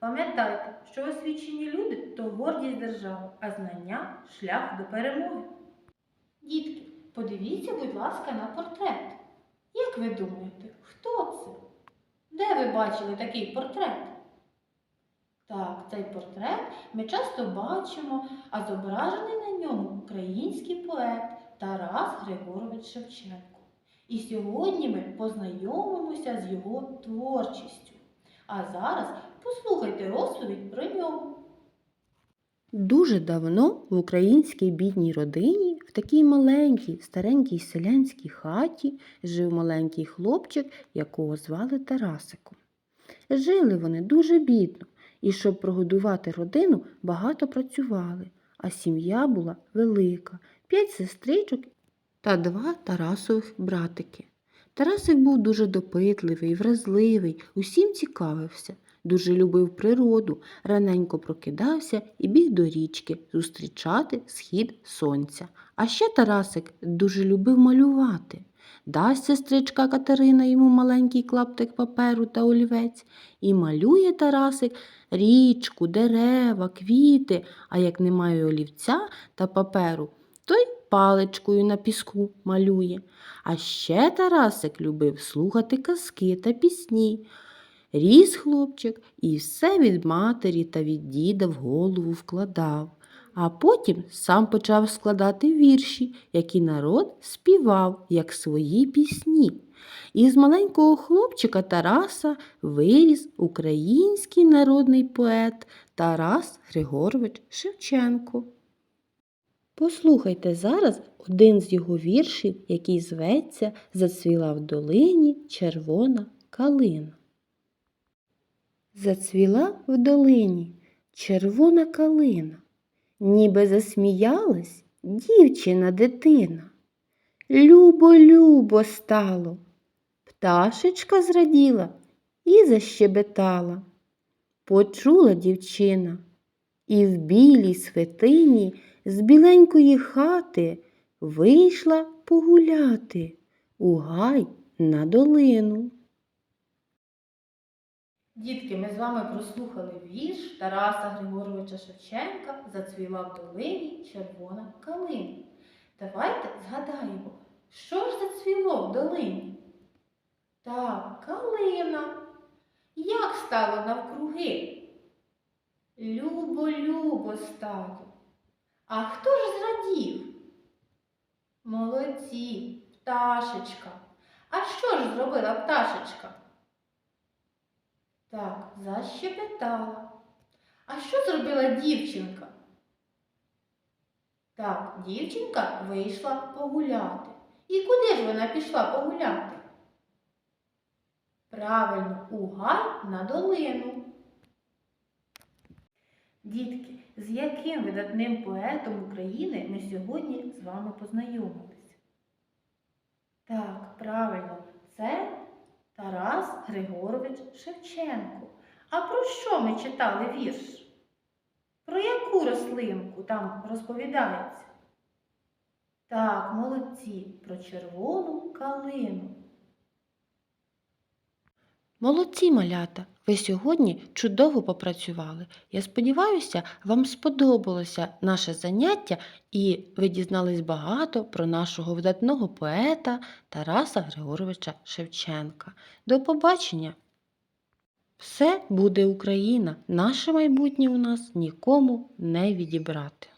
Пам'ятайте, що освічені люди то гордість держави, а знання шлях до перемоги. Дітки, подивіться, будь ласка, на портрет. Як ви думаєте, хто це? Де ви бачили такий портрет? Так, цей портрет ми часто бачимо, а зображений на ньому український поет Тарас Григорович Шевченко. І сьогодні ми познайомимося з його творчістю. А зараз послухайте розповідь про нього. Дуже давно в українській бідній родині, в такій маленькій, старенькій селянській хаті, жив маленький хлопчик, якого звали Тарасиком. Жили вони дуже бідно, і щоб прогодувати родину, багато працювали, а сім'я була велика п'ять сестричок та два Тарасових братики. Тарасик був дуже допитливий, вразливий, усім цікавився, дуже любив природу, раненько прокидався і біг до річки зустрічати схід сонця. А ще Тарасик дуже любив малювати. Дасть сестричка Катерина йому маленький клаптик паперу та олівець, і малює Тарасик річку, дерева, квіти, а як немає олівця та паперу, паличкою на піску малює. А ще Тарасик любив слухати казки та пісні. Ріс хлопчик і все від матері та від діда в голову вкладав, а потім сам почав складати вірші, які народ співав, як свої пісні. І з маленького хлопчика Тараса виріс український народний поет Тарас Григорович Шевченко. Послухайте зараз один з його віршів, який зветься Зацвіла в долині червона калина. Зацвіла в долині червона калина, ніби засміялась дівчина дитина. Любо, любо стало. Пташечка зраділа і защебетала. Почула дівчина, і в білій святині з біленької хати вийшла погуляти у гай на долину. Дітки, ми з вами прослухали вірш Тараса Григоровича Шевченка Зацвіла в долині червона калина. Давайте згадаємо, що ж зацвіло в долині? Так, калина. Як стало навкруги? Любо-любо стало. А хто ж зрадів? Молодці, пташечка. А що ж зробила пташечка? Так, защебетала. А що зробила дівчинка? Так, дівчинка вийшла погуляти. І куди ж вона пішла погуляти? Правильно, у гай на долину. Дітки, з яким видатним поетом України ми сьогодні з вами познайомилися? Так, правильно, це Тарас Григорович Шевченко. А про що ми читали вірш? Про яку рослинку там розповідається? Так, молодці, про червону калину. Молодці малята! Ви сьогодні чудово попрацювали. Я сподіваюся, вам сподобалося наше заняття і ви дізнались багато про нашого видатного поета Тараса Григоровича Шевченка. До побачення! Все буде Україна! Наше майбутнє у нас нікому не відібрати.